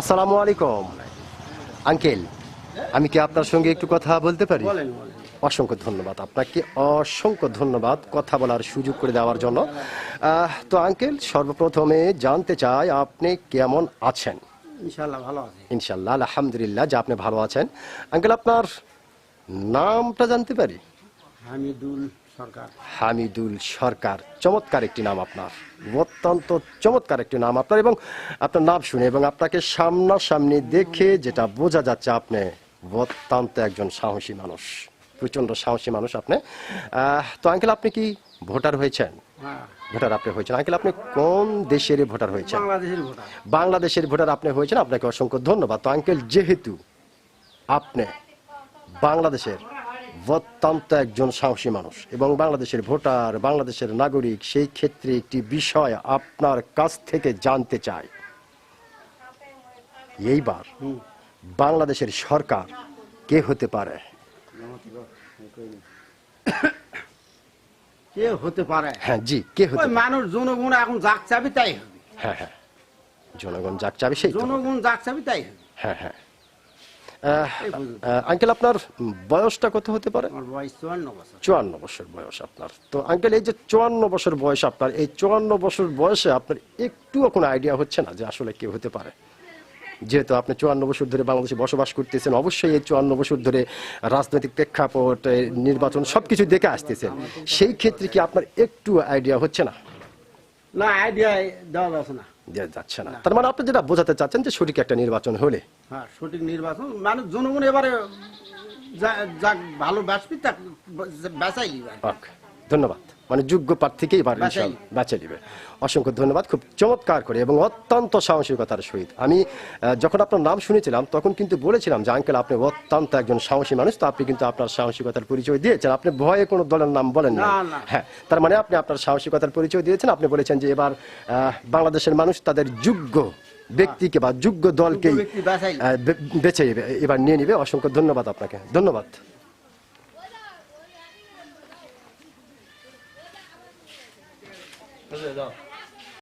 আসসালামু আলাইকুম। আঙ্কেল আমি কি আপনার সঙ্গে একটু কথা বলতে পারি? অসংখ্য ধন্যবাদ আপনাকে অসংখ্য ধন্যবাদ কথা বলার সুযোগ করে দেওয়ার জন্য। তো আঙ্কেল সর্বপ্রথমে জানতে চাই আপনি কেমন আছেন? ইনশাল্লাহ ভালো আছে। ইনশাল্লাহ আলহামদুলিল্লাহ যে আপনি ভালো আছেন। আঙ্কেল আপনার নামটা জানতে পারি? হামিদুল হামিদুল সরকার চমৎকার একটি নাম আপনার। অত্যন্ত চমৎকার একটি নাম আপনার এবং আপনার নাম শুনে এবং আপনাকে সামনাসামনি দেখে যেটা বোঝা যাচ্ছে আপনি অত্যন্ত একজন সাহসী মানুষ প্রচণ্ড সাহসী মানুষ আপনি। তো আঙ্কেল আপনি কি ভোটার হয়েছেন? হ্যাঁ। ভোটার আপনি হয়েছেন। আঙ্কেল আপনি কোন দেশের ভোটার হয়েছেন? বাংলাদেশের ভোটার আপনি হয়েছেন আপনাকে অসংখ্য ধন্যবাদ। তো আঙ্কেল যেহেতু আপনি বাংলাদেশের অত্যন্ত একজন সাহসী মানুষ এবং বাংলাদেশের ভোটার বাংলাদেশের নাগরিক সেই ক্ষেত্রে একটি বিষয় আপনার কাছ থেকে জানতে চাই। এইবার বাংলাদেশের সরকার কে হতে পারে? কে হতে পারে? হ্যাঁ জি কে হতে মানুষ জনগণ এখন যাক চাবি তাই হবে। হ্যাঁ হ্যাঁ জনগণ যাক চাবে সেই। জনগণ যাক চাবি তাই হবে। হ্যাঁ হ্যাঁ। আঙ্কেল আপনার বয়সটা কত হতে পারে? চুয়ান্ন বছর। বয়স আপনার। তো আঙ্কেল এই যে চুয়ান্ন বছর বয়স আপনার এই চুয়ান্ন বছর বয়সে আপনার একটুও কোনো আইডিয়া হচ্ছে না যে আসলে কেউ হতে পারে? যেহেতু আপনি চুয়ান্ন বছর ধরে বাংলাদেশে বসবাস করতেছেন অবশ্যই এই চুয়ান্ন বছর ধরে রাজনৈতিক প্রেক্ষাপট নির্বাচন সবকিছু দেখে আসতেছেন। সেই ক্ষেত্রে কি আপনার একটু আইডিয়া হচ্ছে না? না আইডিয়া দেওয়া যাচ্ছে না। দেওয়া যাচ্ছে না। তার মানে আপনি যেটা বোঝাতে চাচ্ছেন যে সঠিক একটা নির্বাচন হলে। হ্যাঁ সঠিক নির্বাচন। মানুষ জনগণ এবারে ভালো বাঁচবি তাক বাঁচাই নিবে ওকে ধন্যবাদ। মানে যোগ্য প্রার্থীকেই এবার বাঁচিয়ে দিবে। অসংখ্য ধন্যবাদ খুব চমৎকার করে এবং অত্যন্ত সাহসিকতার সহিত। আমি যখন আপনার নাম শুনেছিলাম তখন কিন্তু বলেছিলাম যে আঙ্কেল আপনি অত্যন্ত একজন সাহসী মানুষ তো আপনি কিন্তু আপনার সাহসিকতার পরিচয় দিয়েছেন। আপনি ভয়ে কোনো দলের নাম বলেন না। হ্যাঁ তার মানে আপনি আপনার সাহসিকতার পরিচয় দিয়েছেন। আপনি বলেছেন যে এবার বাংলাদেশের মানুষ তাদের যোগ্য ব্যক্তিকে বা যোগ্য দলকেই বেছে এবার নিয়ে নিবে। অসংখ্য ধন্যবাদ আপনাকে। ধন্যবাদ। 不知道